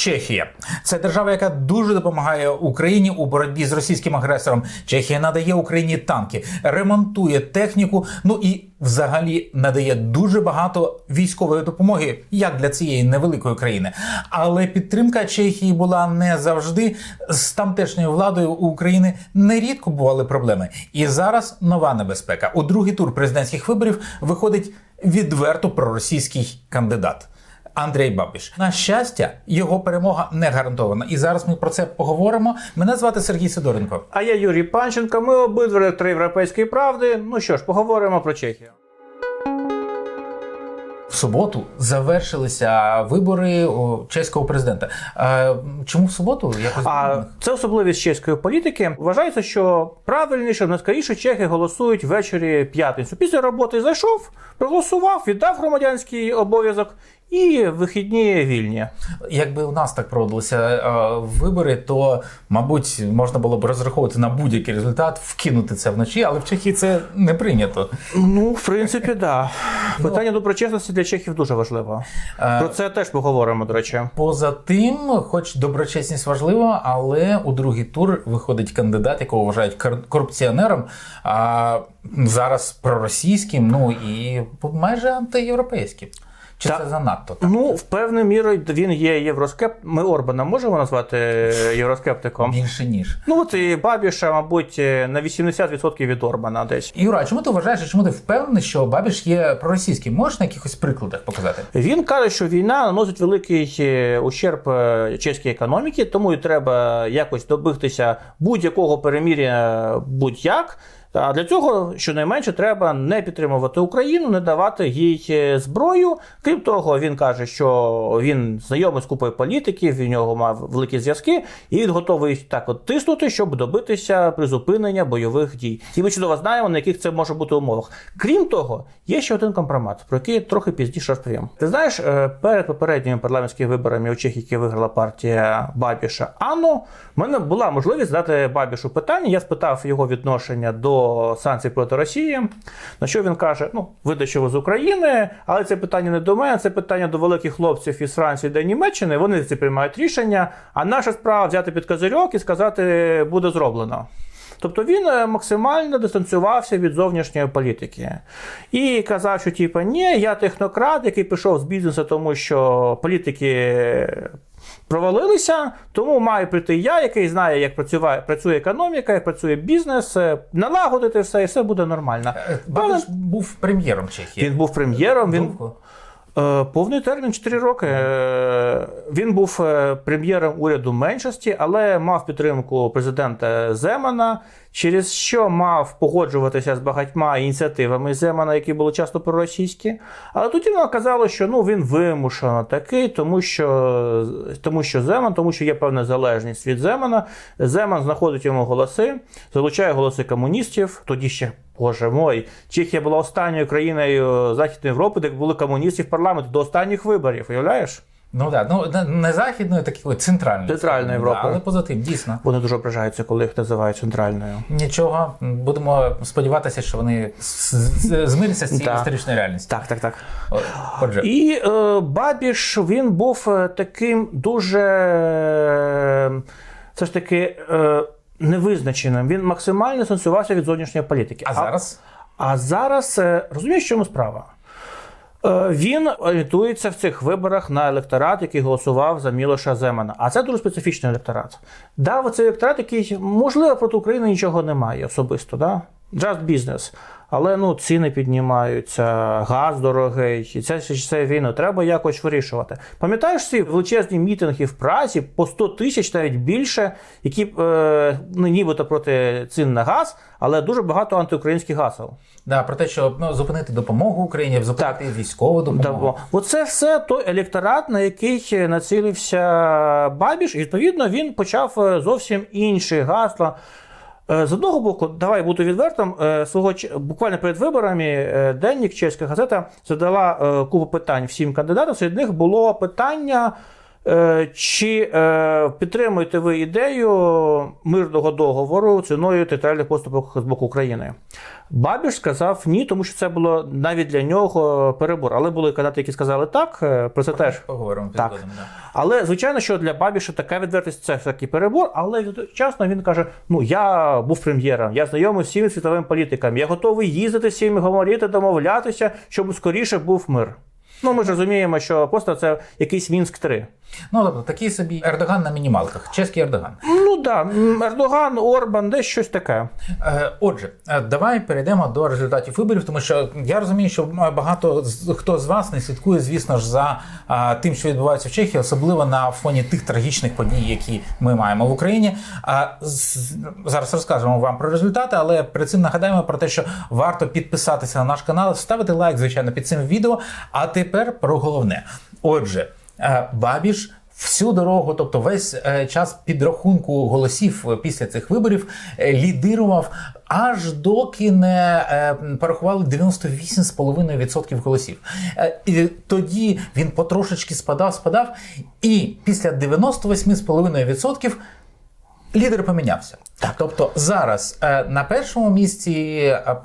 Чехія це держава, яка дуже допомагає Україні у боротьбі з російським агресором. Чехія надає Україні танки, ремонтує техніку. Ну і взагалі надає дуже багато військової допомоги, як для цієї невеликої країни. Але підтримка Чехії була не завжди з тамтешньою владою у України нерідко бували проблеми. І зараз нова небезпека. У другий тур президентських виборів виходить відверто проросійський кандидат. Андрій Бабіш. На щастя, його перемога не гарантована. І зараз ми про це поговоримо. Мене звати Сергій Сидоренко. А я Юрій Панченко. Ми обидва три європейської правди. Ну що ж, поговоримо про Чехію. В суботу завершилися вибори чеського президента. Чому в суботу? Якось А це особливість чеської політики. Вважається, що правильніше, найскоріше чехи голосують ввечері п'ятницю. Після роботи зайшов, проголосував, віддав громадянський обов'язок і вихідні вільні. Якби у нас так проводилися е, вибори, то мабуть можна було б розраховувати на будь-який результат, вкинути це вночі, але в Чехії це не прийнято. Ну, в принципі, да. Питання доброчесності для чехів дуже важливо. Про це теж поговоримо, до речі. Поза тим, хоч доброчесність важлива, але у другий тур виходить кандидат, якого вважають кор- корупціонером, а зараз проросійським, ну і майже антиєвропейським. Чи Та- це занадто? Так? Ну, в певною мірою він є євроскеп. Ми Орбана можемо назвати євроскептиком? Більше ніж. Ну, от і Бабіша, мабуть, на 80% від Орбана десь. Юра, а чому ти вважаєш, чому ти впевнений, що Бабіш є проросійським? Можеш на якихось прикладах показати? Він каже, що війна наносить великий е, ущерб е, чеській економіці, тому і треба якось добитися будь-якого перемір'я будь-як. А для цього щонайменше треба не підтримувати Україну, не давати їй е, зброю. Крім того, він каже, що він знайомий з купою політиків, в нього мав великі зв'язки, і він готовий так от тиснути, щоб добитися призупинення бойових дій. І ми чудово знаємо, на яких це може бути умовах. Крім того, є ще один компромат, про який я трохи пізніше розповім. Ти знаєш, е, перед попередніми парламентськими виборами у Чехії, виграла партія Бабіша Анно, в мене була можливість задати Бабішу питання. Я спитав його відношення до санкцій проти Росії. На що він каже: ну, видно, що ви з України, але це питання не до мене, це питання до великих хлопців із Франції та Німеччини. Вони ці приймають рішення. А наша справа взяти під козирьок і сказати, буде зроблено. Тобто він е, максимально дистанціювався від зовнішньої політики і казав, що типу, ні, я технократ, який пішов з бізнесу, тому що політики провалилися, тому маю прийти я, який знає, як працює, працює економіка, як працює бізнес, е, налагодити все, і все буде нормально. Бабиш Але... був прем'єром Чехії. Він був прем'єром. Він Е, Повний термін 4 роки. Е, Він був е, прем'єром уряду меншості, але мав підтримку президента Земана, через що мав погоджуватися з багатьма ініціативами Земана, які були часто проросійські. Але тоді нам казали, що ну він вимушено такий, тому що, тому що Земан, тому що є певна залежність від Земана. Земан знаходить йому голоси, залучає голоси комуністів. Тоді ще Боже мой, Чехія була останньою країною Західної Європи, де були комуністи в парламенті до останніх виборів. Уявляєш? Ну так, ну не- західної, такої центральної. Центральної Європи. Але поза тим, дійсно. Вони дуже ображаються, коли їх називають центральною. Нічого, будемо сподіватися, що вони змиряться з цією Так. історичною реальністю. Так, так, так. Отже, І е, Бабіш він був е, таким дуже е, все ж таки е, невизначеним. Він максимально сенсувався від зовнішньої політики. а зараз А зараз розумієш, в чому справа? Е, Він орієнтується в цих виборах на електорат, який голосував за Мілоша Земана. А це дуже специфічний електорат. Да, цей електорат, який, можливо, проти України нічого немає особисто, да? Just business. Але ну, ціни піднімаються, газ дорогий, і це, це війну треба якось вирішувати. Пам'ятаєш ці величезні мітинги в Празі по 100 тисяч, навіть більше, які е, ну, нібито проти цін на газ, але дуже багато антиукраїнських гасел. да, про те, що ну, зупинити допомогу Україні, зупинити військову допомогу. Давно. Оце все той електорат, на який націлився Бабіш, і відповідно він почав е, зовсім інші гасла. Е, З одного боку, давай буду відвертим. е, Свого буквально перед виборами е, денник чеська газета задала купу питань всім кандидатам. Серед них було питання Чи е, підтримуєте ви ідею мирного договору ціною територіальних поступок з боку України? Бабіш сказав ні, тому що це було навіть для нього перебор. Але були кандидати, які сказали так. е, Про це теж Поговоримо Так. да. але звичайно, що для Бабіша така відвертість це все-таки перебор. Але чесно він каже: ну я був прем'єром, я знайомий з всіми світовими політиками, я готовий їздити з всіми, говорити, домовлятися, щоб скоріше був мир. Ну ми ж розуміємо, що просто це якийсь мінськ 3 Ну, тобто такий собі Ердоган на мінімалках, чеський Ердоган. Да, Ердоган, Орбан, десь щось таке. Е, Отже, е, давай перейдемо до результатів виборів, тому що я розумію, що багато хто з вас не слідкує, звісно ж, за тим, що відбувається в Чехії, особливо на фоні тих трагічних подій, які ми маємо в Україні. Зараз розкажемо вам про результати, але перед цим нагадаємо про те, що варто підписатися на наш канал, ставити лайк, звичайно, під цим відео. А тепер про головне. Отже, е, Бабіш всю дорогу, тобто весь е, час підрахунку голосів е, після цих виборів е, лідирував аж доки не е, порахували 98,5% голосів. Е, І тоді він потрошечки спадав, спадав, і після 98,5% лідер помінявся. Тобто зараз е, на першому місці е,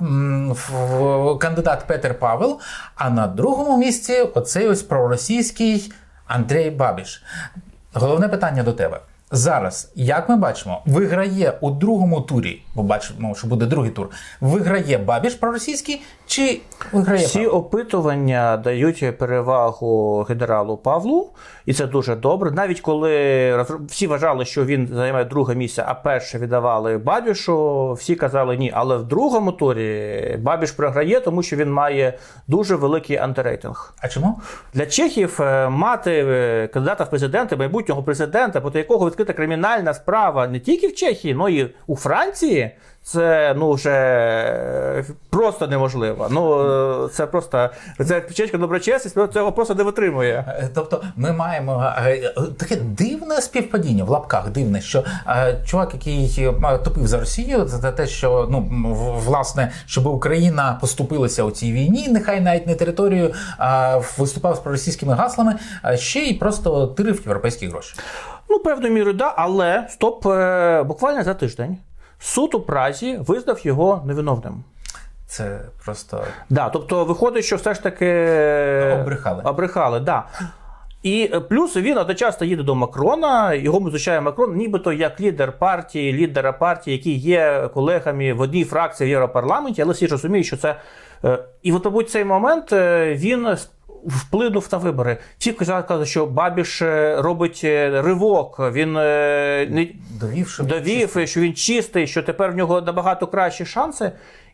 в- кандидат Петер Павел, а на другому місці оцей ось проросійський Андрій Бабіш. Головне питання до тебе. Зараз, як ми бачимо, виграє у другому турі, бо бачимо, що буде другий тур. Виграє Бабіш проросійський чи виграє Всі Павел? опитування дають перевагу генералу Павлу, і це дуже добре. Навіть коли всі вважали, що він займає друге місце, а перше віддавали Бабішу, всі казали ні. Але в другому турі Бабіш програє, тому що він має дуже великий антирейтинг. А чому? Для чехів е, мати е, кандидата в президенти, майбутнього президента, проти якого відкрита кримінальна справа не тільки в Чехії, але й у Франції. Це ну вже е, просто неможливо. Ну е, це просто це чеська доброчесність цього просто не витримує. Е, Тобто ми маємо таке дивне співпадіння в лапках дивне, що чувак, який топив за Росію, за те, що ну власне, щоб Україна поступилася у цій війні, нехай навіть не територію, а виступав з проросійськими гаслами, ще й просто тирив європейські гроші. Ну, певною мірою, да, але стоп, е, буквально за тиждень суд у Празі визнав його невиновним. Це просто Да, тобто виходить, що все ж таки е, Обрехали. Обрехали, да. І е, плюс він одночасно їде до Макрона, його зустрічає Макрон, нібито як лідер партії, лідера партії, які є колегами в одній фракції в Європарламенті, але всі розуміють, що це. І от, мабуть, цей момент він вплинув на вибори. Всі казали, що Бабіш е, робить е, ривок, він е, не довів, що довів, що він чистий, що тепер в нього набагато кращі шанси.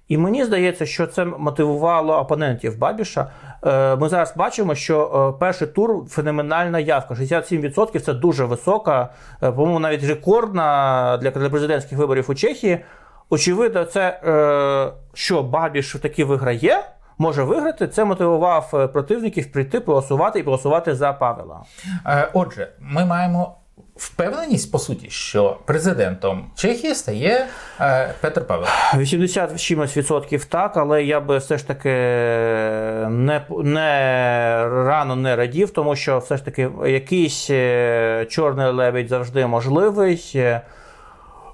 І мені здається, що це мотивувало опонентів Бабіша. Ми зараз бачимо, що перший тур феноменальна явка. 67% це дуже висока, по-моєму, навіть рекордна для президентських виборів у Чехії. Очевидно, це що Бабіш таки виграє. Може виграти, це мотивував е, противників прийти проголосувати і проголосувати за Павела. Е, Отже, ми маємо впевненість по суті, що президентом Чехії стає е, Петр Павел. 80 з чимось відсотків так, але я би все ж таки не, не рано не радів, тому що все ж таки якийсь е, чорний лебідь завжди можливий. Е,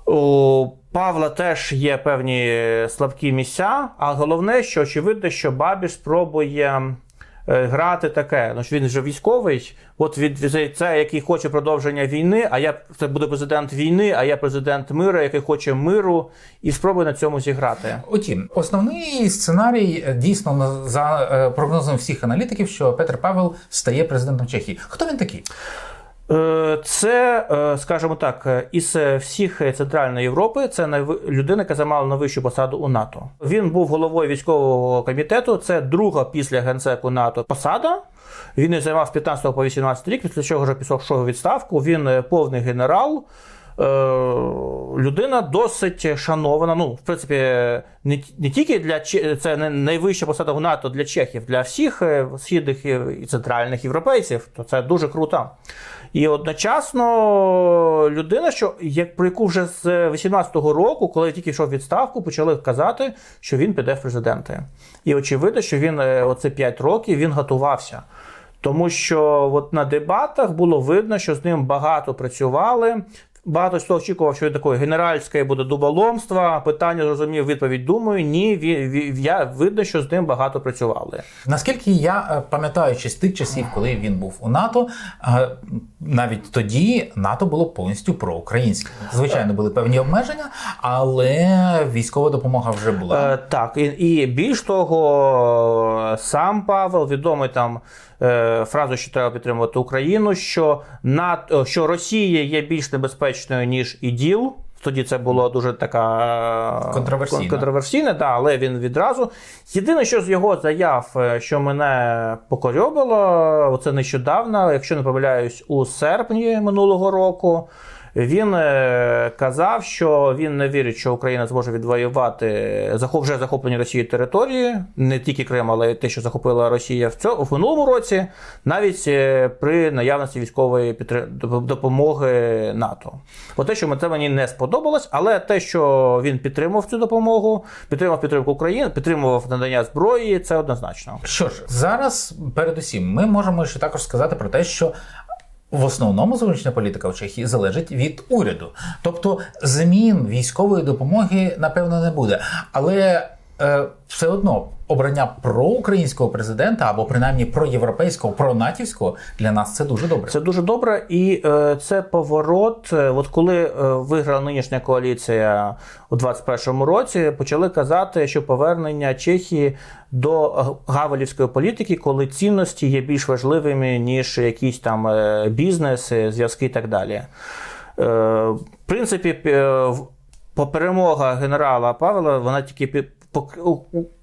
У Павла теж є певні слабкі місця, а головне, що очевидно, що Бабіш спробує е, грати таке. Ну, що він вже військовий, от від це, який хоче продовження війни, а я це буде президент війни, а я президент миру, який хоче миру, і спробує на цьому зіграти. Утім, основний сценарій е, дійсно за е, прогнозом всіх аналітиків, що Петр Павел стає президентом Чехії. Хто він такий? Е, Це, е, скажімо так, із всіх Центральної Європи це людина, яка займала найвищу посаду у НАТО. Він був головою військового комітету. Це друга після генсеку НАТО посада. Він її займав з 15 по 18 рік, після чого вже пішов у відставку. Він е, повний генерал. Людина досить шанована. Ну, в принципі, не, не тільки для це не найвища посада у НАТО для чехів, для всіх східних і центральних європейців, то це дуже круто. І одночасно людина, що як про яку вже з 18-го року, коли тільки йшов відставку, почали казати, що він піде в президенти. І очевидно, що він е, оце 5 років він готувався. Тому що от на дебатах було видно, що з ним багато працювали. Багато хто очікував, що він такої генеральське буде дуболомства. Питання зрозумів, відповідь думаю. Ні, ві- ві- я видно, що з ним багато працювали. Наскільки я е, пам'ятаю, ще з тих часів, коли він був у НАТО, е, навіть тоді НАТО було повністю проукраїнське. Звичайно, були певні обмеження, але військова допомога вже була. Е, так, і, і більш того, сам Павел відомий там фразу, що треба підтримувати Україну, що НАТО, що Росія є більш небезпечною ніж іділ. Тоді це було дуже така контроверсійна, контроверсійна да, але він відразу. Єдине, що з його заяв, е, що мене покорьобило, це нещодавно, якщо не помиляюсь, у серпні минулого року. Він е, казав, що він не вірить, що Україна зможе відвоювати вже захоплені Росією території, не тільки Крим, але й те, що захопила Росія в цьому в минулому році, навіть е, при наявності військової допомоги НАТО. От те, що це мені не сподобалось, але те, що він підтримав цю допомогу, підтримав підтримку України, підтримував надання зброї, це однозначно. Що ж, зараз, передусім, ми можемо ще також сказати про те, що. В основному зовнішня політика в Чехії залежить від уряду. Тобто змін військової допомоги, напевно, не буде. Але все одно обрання проукраїнського президента або принаймні проєвропейського, пронатівського для нас це дуже добре. Це дуже добре, і е, це поворот. е, От коли е, виграла нинішня коаліція у 21-му році, почали казати, що повернення Чехії до гавелівської політики, коли цінності є більш важливими ніж якісь там е, бізнес, е, зв'язки і так далі. Е, в принципі, е, по перемога генерала Павла вона тільки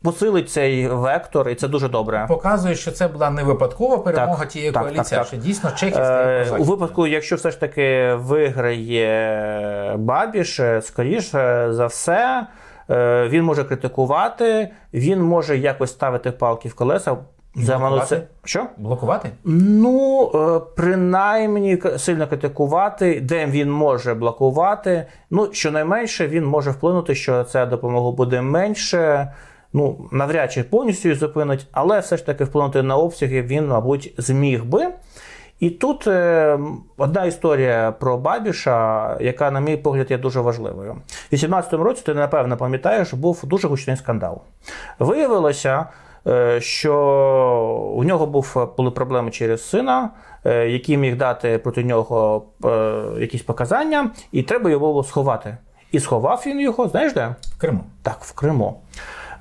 посилить цей вектор, і це дуже добре. Показує, що це була не випадкова перемога Так, тієї так, коаліції, так, а що дійсно Чехія Е, у випадку, якщо все ж таки виграє Бабіш, е, скоріше за все, е, він може критикувати, він може якось ставити палки в колеса. Замануться. Блокувати? Що? Блокувати? Ну, е, принаймні сильно критикувати, де він може блокувати. Ну, щонайменше він може вплинути, що ця допомога буде менше. Ну, навряд чи повністю її зупинить, але все ж таки вплинути на обсяги він, мабуть, зміг би. І тут е, одна історія про Бабіша, яка, на мій погляд, є дуже важливою. У 2018 році, ти напевно пам'ятаєш, був дуже гучний скандал. Виявилося, що у нього був, були проблеми через сина, е, який міг дати проти нього е, якісь показання, і треба його було сховати. І сховав він його, знаєш де? В Криму. Так, в Криму.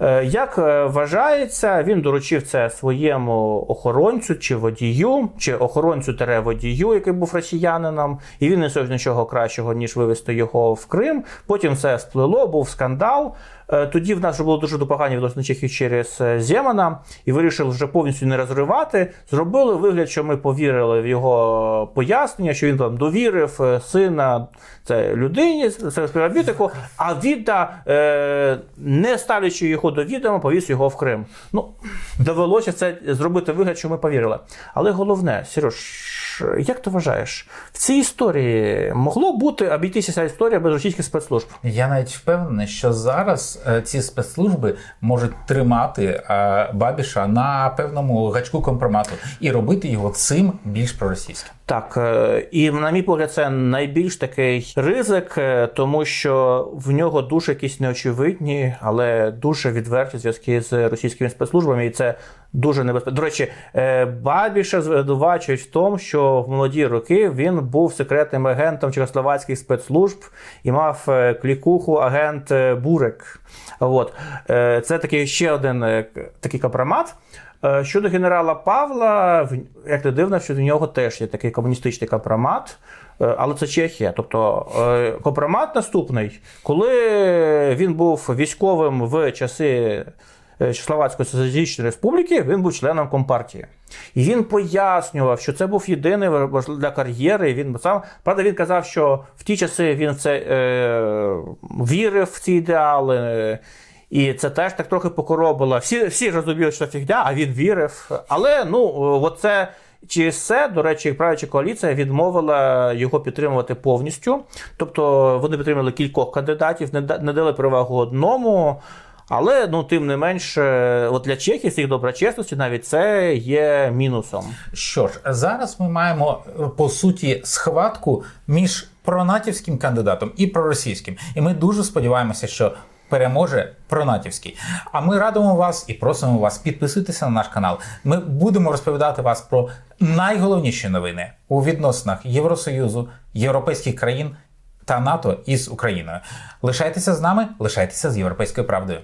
Е, Як е, вважається, він доручив це своєму охоронцю чи водію, чи охоронцю тере водію, який був росіянином, і він не несов нічого кращого, ніж вивезти його в Крим. Потім все сплило, був скандал. Е, Тоді в нас вже було дуже допогані відносини Чехії через Земана, і вирішили вже повністю не розривати. Зробили вигляд, що ми повірили в його пояснення, що він там довірив сина це людині, це співробітнику, а відда, не ставлячи його до відома, повіз його в Крим. Ну, довелося це зробити вигляд, що ми повірили. Але головне, Сереж, як ти вважаєш, в цій історії могло бути обійтися ця історія без російських спецслужб? Я навіть впевнений, що зараз е, ці спецслужби можуть тримати е, Бабіша на певному гачку компромату і робити його цим більш проросійським. Так, е, і на мій погляд, це найбільш такий ризик, е, тому що в нього дуже якісь неочевидні, але дуже відверті зв'язки з російськими спецслужбами, і це дуже небезпечно. До речі, е, Бабіша звинувачують в тому, що в молоді роки він був секретним агентом чехословацьких спецслужб і мав клікуху агент Бурек. От. Це такий ще один такий компромат. Е, Щодо генерала Павла, як не дивно, що в нього теж є такий комуністичний компромат, е, але це Чехія. Тобто е, компромат наступний, коли він був військовим в часи Словацької Соціалістичної Республіки, він був членом компартії. І він пояснював, що це був єдиний для кар'єри. Він сам правда він казав, що в ті часи він це е, вірив в ці ідеали. І це теж так трохи покоробило. Всі, всі розуміли, що фігня, а він вірив. Але ну, оце через це, до речі, правляча коаліція відмовила його підтримувати повністю. Тобто вони підтримали кількох кандидатів, не дали перевагу одному. Але ну тим не менш, е, от для Чехії з їх доброчесності навіть це є мінусом. Що ж, зараз ми маємо е, по суті схватку між пронатівським кандидатом і проросійським. І ми дуже сподіваємося, що переможе пронатівський. А ми радимо вас і просимо вас підписатися на наш канал. Ми будемо розповідати вас про найголовніші новини у відносинах Євросоюзу, європейських країн та НАТО із Україною. Лишайтеся з нами, лишайтеся з європейською правдою.